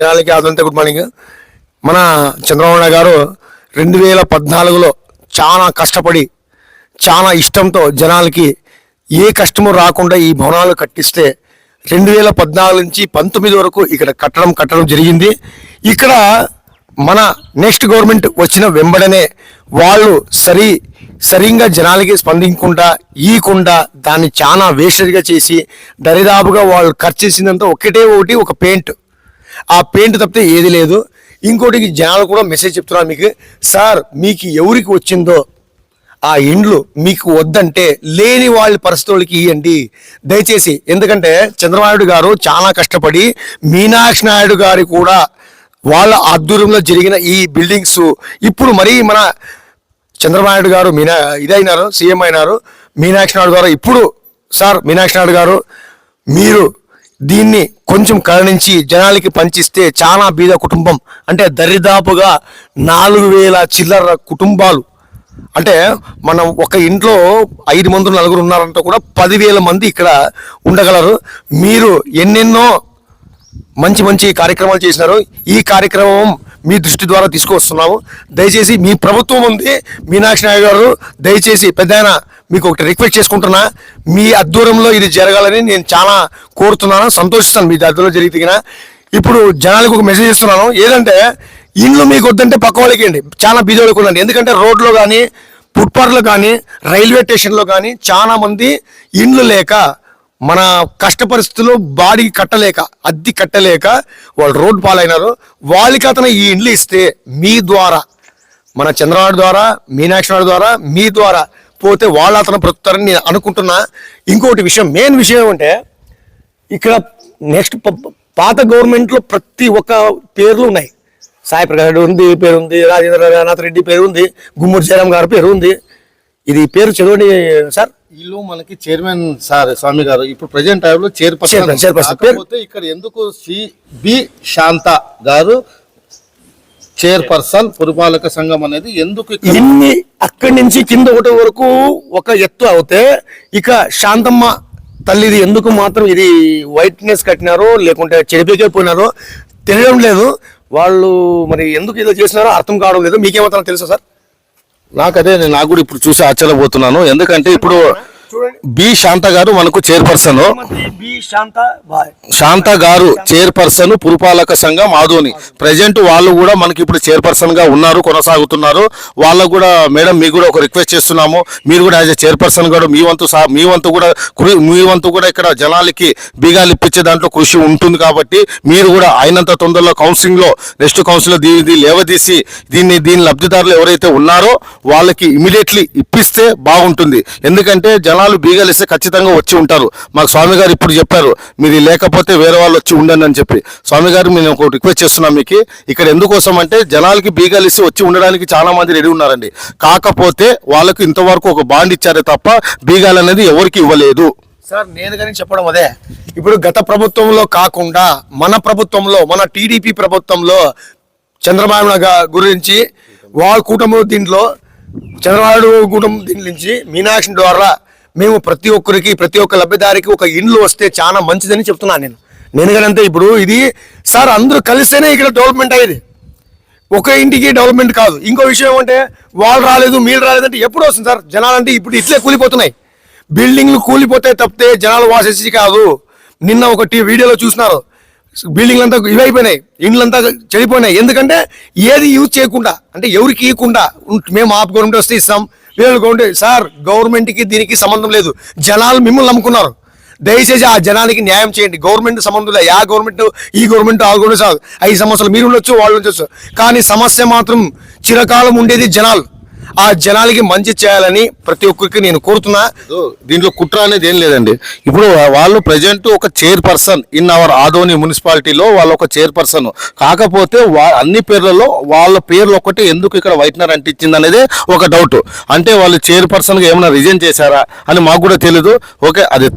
జనాలకి అదంతా good morning. మన చంద్రబాబు నాయుడు గారు రెండు వేల పద్నాలుగులో చాలా కష్టపడి చాలా ఇష్టంతో జనాలకి ఏ కష్టము రాకుండా ఈ భవనాలు కట్టిస్తే రెండు వేల పద్నాలుగు నుంచి పంతొమ్మిది వరకు ఇక్కడ కట్టడం కట్టడం జరిగింది. ఇక్కడ మన నెక్స్ట్ గవర్నమెంట్ వచ్చిన వెంబడనే వాళ్ళు సరి సరిగ్గా జనాలకి స్పందించకుండా ఈకుండా దాన్ని చాలా వేస్టెడ్గా చేసి దరిదాపుగా వాళ్ళు ఖర్చు చేసిందంతా ఒకటే ఒకటి ఒక పెయింట్. ఆ పెయింట్ తప్పితే ఏది లేదు. ఇంకోటి జనాలు కూడా మెసేజ్ చెప్తున్నారు మీకు. సార్ మీకు ఎవరికి వచ్చిందో ఆ ఇండ్లు మీకు వద్దంటే లేని వాళ్ళ పరిస్థితులకి ఇవ్వండి దయచేసి ఎందుకంటే చంద్రబాబు గారు చాలా కష్టపడి మీనాక్షి నాయుడు గారి కూడా వాళ్ళ ఆధ్వర్యంలో జరిగిన ఈ బిల్డింగ్స్ ఇప్పుడు మరీ మన చంద్రబాబు గారు మీనా ఇదైనారు సీఎం అయినారు. మీనాక్షి నాయుడు గారు ఇప్పుడు సార్ మీనాక్షి నాయుడు గారు మీరు దీన్ని కొంచెం కరణించి జనాలకి పంచిస్తే చాలా బీద కుటుంబం. అంటే దరిదాపుగా నాలుగు వేల చిల్లర కుటుంబాలు. అంటే మనం ఒక ఇంట్లో ఐదు మంది నలుగురు ఉన్నారంటే కూడా పదివేల మంది ఇక్కడ ఉండగలరు. మీరు ఎన్నెన్నో మంచి మంచి కార్యక్రమాలు చేసినారు. ఈ కార్యక్రమం మీ దృష్టి ద్వారా తీసుకొస్తున్నాము దయచేసి మీ ప్రభుత్వం ఉంది. మీనాక్షి నాయుడు గారు దయచేసి పెద్ద మీకు ఒకటి రిక్వెస్ట్ చేసుకుంటున్నా. మీ అద్దూరంలో ఇది జరగాలని నేను చాలా కోరుతున్నాను సంతోషిస్తాను మీ దగ్గరలో జరిగితే ఇప్పుడు జనాలకు ఒక మెసేజ్ ఇస్తున్నాను. ఏదంటే ఇండ్లు మీకు వద్దంటే పక్క వాళ్ళకి చాలా బీద ఉందండి ఉండండి. ఎందుకంటే రోడ్లో కానీ ఫుట్పాత్లో కానీ రైల్వే స్టేషన్లో కానీ చాలా మంది ఇండ్లు లేక మన కష్ట పరిస్థితుల్లో బాడీకి కట్టలేక అద్దె కట్టలేక వాళ్ళు రోడ్డు పాలైనారు. వాళ్ళకి అతను ఈ ఇండ్లు ఇస్తే మీ ద్వారా మన చంద్రబాబు ద్వారా మీనాక్షి నాయుడు ద్వారా మీ ద్వారా పోతే వాళ్ళు అతను బ్రతుకుతారని నేను అనుకుంటున్నా. ఇంకోటి విషయం మెయిన్ విషయం ఏమంటే ఇక్కడ నెక్స్ట్ పాత గవర్నమెంట్లో ప్రతి ఒక్క పేర్లు ఉన్నాయి. సాయి ప్రకాష్ ఉంది పేరు ఉంది రాజేంద్ర రఘునాథ్ రెడ్డి పేరు ఉంది గుమ్మడి జయరామ్ గారి పేరు ఉంది. ఇది పేరు చదవండి సార్. వీళ్ళు మనకి చైర్మన్ సార్ స్వామి గారు ఇప్పుడు ప్రజెంట్ టైంలో చైర్పర్సన్ ఇక్కడ ఎందుకు సి బి శాంత గారు చైర్పర్సన్ పురపాలక సంఘం అనేది ఎందుకు ఇన్ని అక్కడి నుంచి కింద ఒకటి వరకు ఒక ఎత్తు అవుతే ఇక శాంతమ్మ తల్లిది ఎందుకు మాత్రం ఇది వైట్నెస్ కట్టినారో లేకుంటే చెడిపోకే పోయినారో తెలియడం లేదు. వాళ్ళు మరి ఎందుకు ఇదో చేసినారో అర్థం కావడం లేదు. మీకేమవుతారో తెలుసా సార్? నాకు అదే నేను నాకు కూడా ఇప్పుడు చూసి ఆశ్చర్యపోతున్నాను. ఎందుకంటే ఇప్పుడు బి శాంత గారు మనకు చైర్పర్సన్. శాంత గారు చైర్పర్సన్ పురపాలక సంఘం ఆదోని. ప్రజెంట్ వాళ్ళు కూడా మనకి ఇప్పుడు చైర్పర్సన్గా ఉన్నారు కొనసాగుతున్నారు. వాళ్ళకు కూడా మేడం మీకు కూడా ఒక రిక్వెస్ట్ చేస్తున్నాము. మీరు కూడా యాజ్ ఎ చైర్పర్సన్ కూడా మీ వంతు మీ వంతు కూడా మీ వంతు కూడా ఇక్కడ జనాలకి బీగాలు ఇప్పించే దాంట్లో కృషి ఉంటుంది కాబట్టి మీరు కూడా అయినంత తొందరలో కౌన్సిలింగ్లో నెక్స్ట్ కౌన్సిల్ దీన్ని లేవదీసి దీన్ని దీని లబ్ధిదారులు ఎవరైతే ఉన్నారో వాళ్ళకి ఇమీడియట్లీ ఇప్పిస్తే బాగుంటుంది. ఎందుకంటే జనాలు బీగాలు ఇస్తే ఖచ్చితంగా వచ్చి ఉంటారు. మాకు స్వామి గారు ఇప్పుడు చెప్పారు మీది లేకపోతే వేరే వాళ్ళు వచ్చి ఉండండి అని చెప్పి. స్వామి గారు మేము ఒక రిక్వెస్ట్ చేస్తున్నాం మీకు. ఇక్కడ ఎందుకోసం అంటే జనాలకి బీగాలు ఇస్తే వచ్చి ఉండడానికి చాలా మంది రెడీ ఉన్నారండి. కాకపోతే వాళ్ళకు ఇంతవరకు ఒక బాండ్ ఇచ్చారే తప్ప బీగాలు అనేది ఎవరికి ఇవ్వలేదు. సార్ నేను కానీ చెప్పడం అదే. ఇప్పుడు గత ప్రభుత్వంలో కాకుండా మన ప్రభుత్వంలో మన టీడీపీ ప్రభుత్వంలో చంద్రబాబు గురించి వాళ్ళ కూటమి దీంట్లో చంద్రబాబు కూటమి దీని నుంచి మీనాక్షి ద్వారా మేము ప్రతి ఒక్కరికి ప్రతి ఒక్క లబ్ధిదారికి ఒక ఇండ్లు వస్తే చాలా మంచిదని చెప్తున్నాను నేను. నేను కానీ ఇప్పుడు ఇది సార్ అందరూ కలిస్తేనే ఇక్కడ డెవలప్మెంట్ అయ్యేది. ఒక ఇంటికి డెవలప్మెంట్ కాదు. ఇంకో విషయం ఏమంటే వాళ్ళు రాలేదు మీరు రాలేదంటే ఎప్పుడు వస్తుంది సార్? జనాలంటే ఇప్పుడు ఇట్లే కూలిపోతున్నాయి. బిల్డింగ్లు కూలిపోతే తప్పితే జనాలు వాసేసి కాదు. నిన్న ఒకటి వీడియోలో చూసినారు. బిల్డింగ్లు అంతా ఇవైపోయినాయి. ఇండ్లంతా చెడిపోయినాయి. ఎందుకంటే ఏది యూజ్ చేయకుండా అంటే ఎవరికి ఇవ్వకుండా మేము ఆప్ గవర్నమెంట్ వస్తే ఇస్తాం. వీళ్ళు సార్ గవర్నమెంట్కి దీనికి సంబంధం లేదు. జనాలు మిమ్మల్ని నమ్ముకున్నారు. దయచేసి ఆ జనానికి న్యాయం చేయండి. గవర్నమెంట్ సంబంధం లేదు. ఆ గవర్నమెంట్ ఈ గవర్నమెంట్ ఆ గవర్నమెంట్ సార్. ఐదు సంవత్సరాలు మీరు ఉండొచ్చు వాళ్ళు ఉండొచ్చు. కానీ సమస్య మాత్రం చిరకాలం ఉండేది జనాలు. ఆ జనాలకి మంచి చేయాలని ప్రతి ఒక్కరికి నేను కోరుతున్నా. దీంట్లో కుట్ర అనేది ఏం లేదండి. ఇప్పుడు వాళ్ళు ప్రజెంట్ ఒక చైర్పర్సన్ ఇన్ అవర్ ఆదోని మున్సిపాలిటీలో వాళ్ళు ఒక చైర్పర్సన్ కాకపోతే వా అన్ని పేర్లలో వాళ్ళ పేర్లు ఒకటి ఎందుకు ఇక్కడ వైట్నర్ అంటించింది అనేది ఒక డౌట్ అంటే వాళ్ళు చైర్పర్సన్గా ఏమైనా రిజైన్ చేశారా అని మాకు కూడా తెలియదు ఓకే అది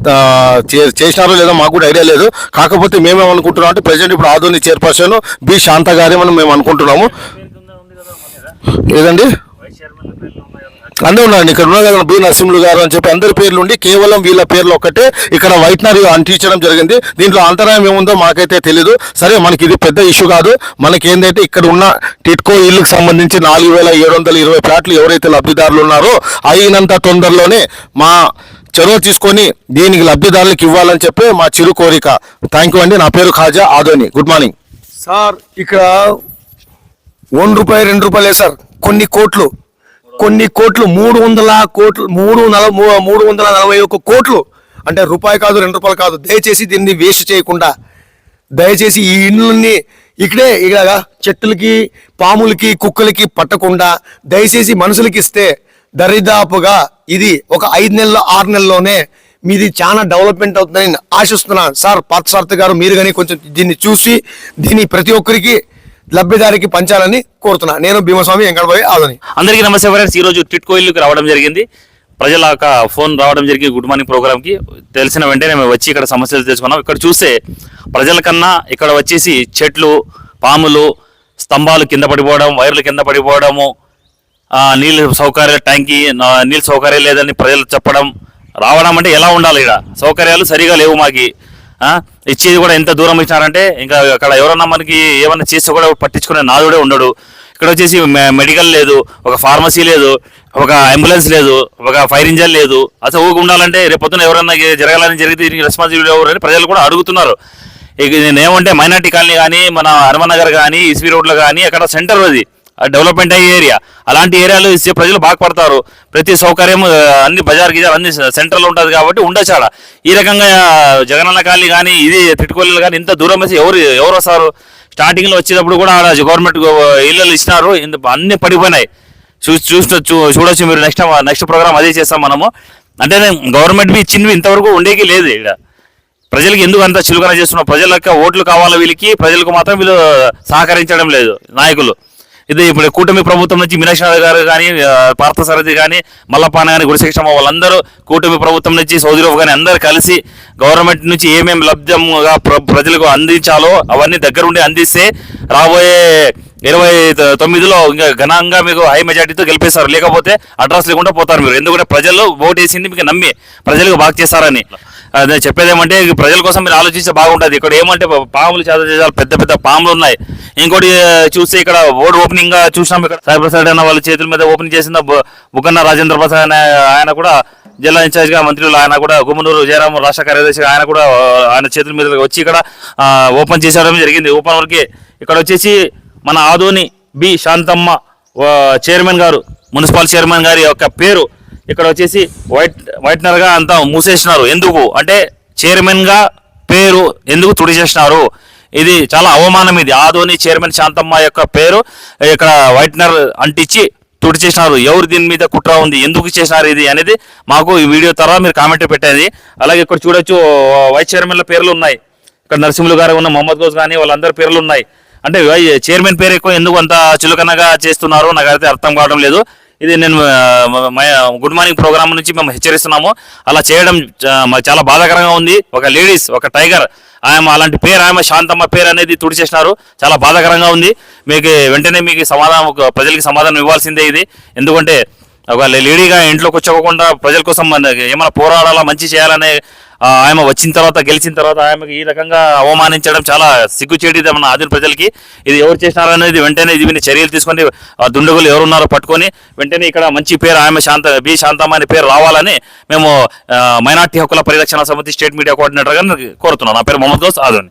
చేసినారో లేదో మాకు కూడా ఐడియా లేదు. కాకపోతే మేమేమనుకుంటున్నాం అంటే ప్రజెంట్ ఇప్పుడు ఆదోని చైర్పర్సన్ బి శాంత గారేమని మేము అనుకుంటున్నాము. ఏదండి? అందరూ ఉన్నారండి ఇక్కడ ఉన్నారు కదా బి నరసింహులు గారు అని చెప్పి అందరి పేర్లు ఉండి కేవలం వీళ్ళ పేర్లు ఒక్కటే ఇక్కడ వైట్నర్ అంటించడం జరిగింది. దీంట్లో అంతరాయం ఏముందో మాకైతే తెలియదు సరే మనకి ఇది పెద్ద ఇష్యూ కాదు. మనకి ఏంటంటే ఇక్కడ ఉన్న టిట్కో ఇల్లుకు సంబంధించి నాలుగు వేల ఏడు వందల ఇరవై ప్లాట్లు ఎవరైతే లబ్ధిదారులు ఉన్నారో అయినంత తొందరలోనే మా చొరవ తీసుకొని దీనికి లబ్ధిదారులకు ఇవ్వాలని చెప్పి మా చిరు కోరిక. థ్యాంక్ యూ అండి. నా పేరు Khaja Adoni. Good morning sir ఇక్కడ వన్ రూపాయి రెండు రూపాయలే సార్. కొన్ని కోట్లు. కొన్ని కోట్లు మూడు వందల కోట్లు మూడు నల మూ- మూడు వందల నలభై ఒక్క కోట్లు అంటే రూపాయి కాదు రెండు రూపాయలు కాదు దయచేసి దీన్ని వేస్ట్ చేయకుండా దయచేసి ఈ ఇండ్లన్నీ ఇక్కడే ఇలాగా చెట్టులకి పాములకి కుక్కలకి పట్టకుండా దయచేసి మనుషులకి ఇస్తే దరిదాపుగా ఇది ఒక ఐదు నెలలు ఆరు నెలల్లోనే మీది చాలా డెవలప్మెంట్ అవుతుందని ఆశిస్తున్నాను. సార్ పార్థసార్థి గారు మీరు కానీ కొంచెం దీన్ని చూసి దీన్ని ప్రతి ఒక్కరికి లబ్ధిదారికి పంచాలని కోరుతున్నా. నేను భీమస్వామి వెంకటబాబు ఆదని. అందరికీ నమస్తే ఫ్రెండ్స్. ఈ రోజు టిట్కో ఇల్లుకి రావడం జరిగింది. ప్రజల యొక్క ఫోన్ రావడం జరిగింది గుడ్ మార్నింగ్ ప్రోగ్రామ్కి తెలిసిన వెంటనే మేము వచ్చి ఇక్కడ సమస్యలు తెలుసుకున్నాం. ఇక్కడ చూస్తే ప్రజల కన్నా ఇక్కడ వచ్చేసి చెట్లు పాములు స్తంభాలు కింద పడిపోవడం వైర్లు కింద పడిపోవడము నీళ్ళ సౌకర్యాలు ట్యాంకీ నా- నీళ్ళ సౌకర్యం లేదని ప్రజలు చెప్పడం రావడం అంటే ఎలా ఉండాలి ఇక్కడ? సౌకర్యాలు సరిగా లేవు మాకి. ఇచ్చేది కూడా ఎంత దూరం ఇచ్చినారంటే ఇంకా అక్కడ ఎవరన్నా మనకి ఏమన్నా చేస్తే కూడా పట్టించుకునే నాదుడే ఉండడు. ఇక్కడ వచ్చేసి మె- మెడికల్ లేదు ఒక ఫార్మసీ లేదు ఒక అంబులెన్స్ లేదు ఒక ఫైర్ ఇంజన్ లేదు. అసలు ఊరికి ఉండాలంటే రేపు పొద్దున ఎవరన్నా జరగాలని జరిగితే దీనికి రెస్పాన్సిబిలిటీ ఎవరు అని ప్రజలు కూడా అడుగుతున్నారు. ఇక నేనేమంటే ఏమంటే మైనార్టీ కాలనీ కానీ మన హనుమన్ నగర్ కానీ ఇస్వి రోడ్లో కానీ అక్కడ సెంటర్ అది. డెవలప్మెంట్ అయ్యే ఏరియా అలాంటి ఏరియాలో ఇస్తే ప్రజలు బాగుపడతారు ప్రతి సౌకర్యం అన్ని బజార్ గిజార్ అన్ని సెంటర్లో ఉంటుంది కాబట్టి ఉండచాడ. ఆడ ఈ రకంగా జగనన్న కాలనీ కానీ ఇది తిట్టుకోలేదు కానీ ఇంత దూరం వేసి ఎవరు ఎవరు వస్తారు? స్టార్టింగ్లో వచ్చేటప్పుడు కూడా ఆడ గవర్నమెంట్ ఇళ్ళు ఇచ్చినారు. ఇంత అన్ని పడిపోయినాయి. చూ చూస్తూ చూ చూడొచ్చు మీరు నెక్స్ట్ నెక్స్ట్ ప్రోగ్రామ్ అదే చేస్తాం మనము. అంటే గవర్నమెంట్ ఇచ్చినవి ఇంతవరకు ఉండేకి లేదు ఇక్కడ ప్రజలకు ఎందుకు అంత చులకన చేస్తున్నారు ప్రజల యొక్క ఓట్లు కావాలి వీళ్ళకి? ప్రజలకు మాత్రం వీళ్ళు సహకరించడం లేదు నాయకులు. ఇది ఇప్పుడు కూటమి ప్రభుత్వం నుంచి మీనాక్షి గారు కానీ పార్థసారథి కానీ మల్లపాన కానీ గుడిశేషమ్మ వాళ్ళందరూ కూటమి ప్రభుత్వం నుంచి సౌదీరావు కానీ అందరూ కలిసి గవర్నమెంట్ నుంచి ఏమేమి లబ్ధంగా ప్రజలకు అందించాలో అవన్నీ దగ్గరుండి అందిస్తే రాబోయే ఇరవై తొమ్మిదిలో ఇంకా ఘనంగా మీకు హై మెజార్టీతో గెలిపేస్తారు. లేకపోతే అడ్రస్ లేకుండా పోతారు మీరు. ఎందుకంటే ప్రజలు ఓటు వేసింది మీకు నమ్మి ప్రజలకు బాగా చేస్తారని. అదే చెప్పేది ఏమంటే ప్రజల కోసం మీరు ఆలోచిస్తే బాగుంటుంది. ఇక్కడ ఏమంటే పాములు చేత చేసాలి పెద్ద పెద్ద పాములు ఉన్నాయి. ఇంకోటి చూస్తే ఇక్కడ బోర్డు ఓపెనింగ్గా చూసినాం ఇక్కడ. సాయి ప్రసాద్ అన్న వాళ్ళ చేతుల మీద ఓపెన్ చేసిన బుగన్న బుగ్గన్న రాజేంద్ర ప్రసాద్ అనే ఆయన కూడా జిల్లా ఇన్ఛార్జ్గా మంత్రులు ఆయన కూడా గుమ్మనూరు జయరాం రాష్ట్ర కార్యదర్శి ఆయన కూడా ఆయన చేతుల మీద వచ్చి ఇక్కడ ఓపెన్ చేసేయడం జరిగింది. ఓపెన్ వరకే ఇక్కడ వచ్చేసి మన ఆదోని బి శాంతమ్మ చైర్మన్ గారు మున్సిపల్ చైర్మన్ గారి యొక్క పేరు ఇక్కడ వచ్చేసి వైట్ వైట్నర్గా అంతా మూసేసినారు. ఎందుకు? అంటే చైర్మన్గా పేరు ఎందుకు తుడిచేసినారు ఇది చాలా అవమానం ఇది. ఆదోని చైర్మన్ శాంతమ్మ యొక్క పేరు ఇక్కడ వైట్నర్ అంటించి తుడి చేసినారు. ఎవరు దీని మీద కుట్ర ఉంది? ఎందుకు చేసినారు ఇది అనేది మాకు ఈ వీడియో తర్వాత మీరు కామెంట్ పెట్టేది. అలాగే ఇక్కడ చూడొచ్చు వైస్ చైర్మన్ల పేర్లు ఉన్నాయి. ఇక్కడ నరసింహులు గారు ఉన్న మొహమ్మద్ గోస్ కానీ వాళ్ళందరి పేర్లు ఉన్నాయి. అంటే వై- చైర్మన్ పేరు ఎక్కువ ఎందుకు అంత చులకనగా చేస్తున్నారు? నాకైతే అర్థం కావడం లేదు. ఇది నేను గుడ్ మార్నింగ్ ప్రోగ్రామ్ నుంచి మేము హెచ్చరిస్తున్నాము. అలా చేయడం చాలా బాధాకరంగా ఉంది. ఒక లేడీస్ ఒక టైగర్ ఆమె అలాంటి పేరు ఆమె శాంతమ్మ పేరు అనేది తుడిచేసినారు. చాలా బాధాకరంగా ఉంది. మీకు వెంటనే మీకు సమాధానం ఒక ప్రజలకి సమాధానం ఇవ్వాల్సిందే ఇది. ఎందుకంటే ఒక లేడీగా ఇంట్లోకి వచ్చకోకుండా ప్రజల కోసం ఏమైనా పోరాడాలా మంచి చేయాలనే ఆమె వచ్చిన తర్వాత గెలిచిన తర్వాత ఆమెకి ఈ రకంగా అవమానించడం చాలా సిగ్గుచేటిది మన ఆదిన ప్రజలకి. ఇది ఎవరు చేసినారనేది వెంటనే దీని చర్యలు తీసుకొని ఆ దుండగులు ఎవరున్నారో పట్టుకొని వెంటనే ఇక్కడ మంచి పేరు ఆమె శాంత బి శాంతమ్మ అనే పేరు రావాలని మేము మైనార్టీ హక్కుల పరిరక్షణ సమితి స్టేట్ మీడియా కోఆర్డినేటర్గా కోరుతున్నాను నా పేరు Mohammed Ghouse Adoni.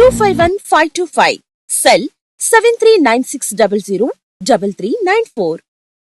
two five one five two five cell seven three nine six double zero double three nine four